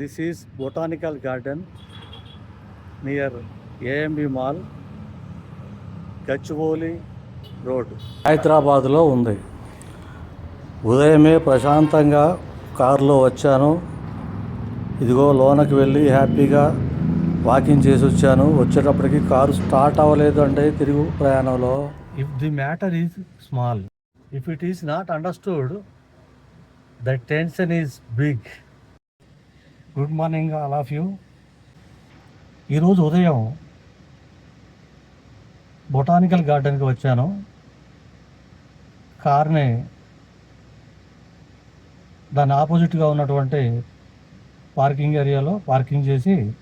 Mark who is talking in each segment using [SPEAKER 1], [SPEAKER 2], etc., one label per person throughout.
[SPEAKER 1] This is Botanical Garden near AMB Mall, Gachibowli road హైదరాబాద్లో ఉంది. ఉదయమే ప్రశాంతంగా కారులో వచ్చాను. ఇదిగో లోనకి వెళ్ళి హ్యాపీగా వాకింగ్ చేసి వచ్చాను. వచ్చేటప్పటికి కారు స్టార్ట్ అవ్వలేదు అంటే తిరుగు ప్రయాణంలో. If the matter is small if it is not understood the tension is big good morning all of you. ఈరోజు ఉదయం బొటానికల్ గార్డెన్కి వచ్చాను. కార్ని దాని ఆపోజిట్గా ఉన్నటువంటి పార్కింగ్ ఏరియాలో పార్కింగ్ చేసి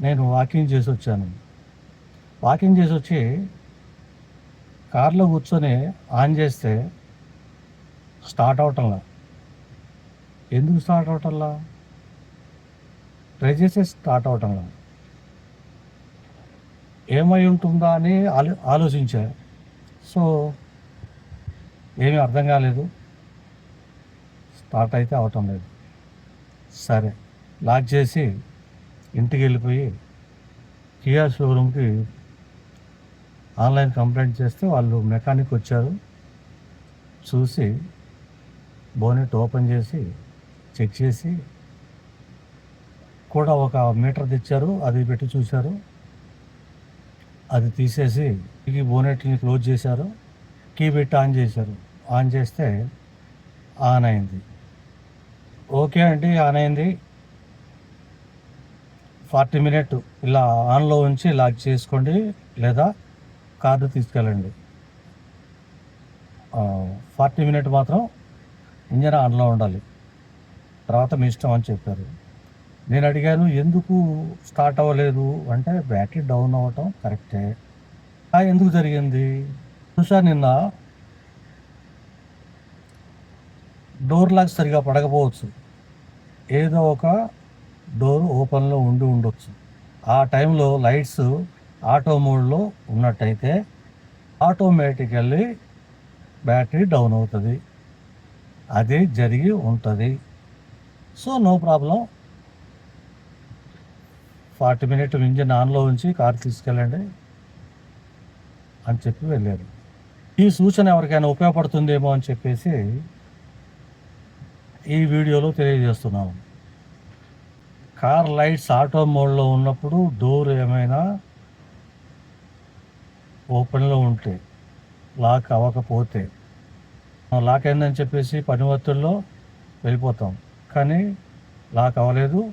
[SPEAKER 1] నేను వాకింగ్ చేసి వచ్చాను. వాకింగ్ చేసి వచ్చి కార్లో కూర్చొని ఆన్ చేస్తే స్టార్ట్ అవటంలా. ఎందుకు స్టార్ట్ అవటంలా? ట్రై చేస్తే స్టార్ట్ అవటంలా. ఏమై ఉంటుందా అని ఆలో ఆలోచించా. సో ఏమీ అర్థం కాలేదు. స్టార్ట్ అయితే అవటం లేదు. సరే లాక్ చేసి ఇంటికి వెళ్ళిపోయి కియా షోరూమ్కి ఆన్లైన్ కంప్లైంట్ చేస్తే వాళ్ళు మెకానిక్ వచ్చారు. చూసి బోనెట్ ఓపెన్ చేసి చెక్ చేసి కూడా ఒక మీటర్ తెచ్చారు అది పెట్టి చూశారు. అది తీసేసి ఈ బోనెట్ని క్లోజ్ చేశారు. కీ పెట్టి ఆన్ చేశారు. ఆన్ చేస్తే ఆన్ అయింది. ఓకే అండి ఆన్ అయింది. ఫార్టీ మినిట్ ఇలా ఆన్లో ఉంచి లాక్ చేసుకోండి లేదా కార్డు తీసుకెళ్ళండి. ఫార్టీ మినిట్ మాత్రం ఇంజన్ ఆన్లో ఉండాలి. తర్వాత మీ ఇష్టం అని చెప్పారు. నేను అడిగాను ఎందుకు స్టార్ట్ అవ్వలేదు? అంటే బ్యాటరీ డౌన్ అవ్వటం కరెక్టే. ఎందుకు జరిగింది? చూసా నిన్న డోర్ లాక్ సరిగా పడకపోవచ్చు. ఏదో ఒక డోర్ ఓపెన్లో ఉండి ఉండొచ్చు. ఆ టైంలో లైట్స్ ఆటో మోడ్లో ఉన్నట్టయితే ఆటోమేటికల్లీ బ్యాటరీ డౌన్ అవుతుంది. అదే జరిగి ఉంటుంది. So no problem. Forty minute engine ఆన్లో ఉంచి కార్ తీసుకెళ్ళండి అని చెప్పి వెళ్ళారు. ఈ సూచన ఎవరికైనా ఉపయోగపడుతుందేమో అని చెప్పేసి ఈ వీడియోలో తెలియజేస్తున్నాము. కార్ లైట్స్ ఆటో మోడ్లో ఉన్నప్పుడు డోర్ ఏమైనా ఓపెన్లో ఉంటే లాక్ అవ్వకపోతే లాక్ అయిందని చెప్పేసి పని ఒత్తిడిలో వెళ్ళిపోతాం. కానీ లాక్ అవ్వలేదు.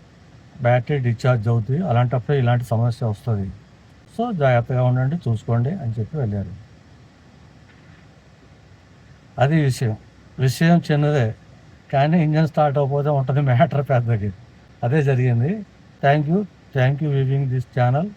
[SPEAKER 1] బ్యాటరీ డిశ్చార్జ్ అవుతుంది. అలాంటప్పుడు ఇలాంటి సమస్య వస్తుంది. సో జాగ్రత్తగా ఉండండి చూసుకోండి అని చెప్పి వెళ్ళారు. అది విషయం. విషయం చిన్నదే. కానీ ఇంజన్ స్టార్ట్ అవ్వకపోతే ఉంటుంది మ్యాటర్ పెద్దది. అదే జరిగింది. Thank you. Thank you viewing this channel.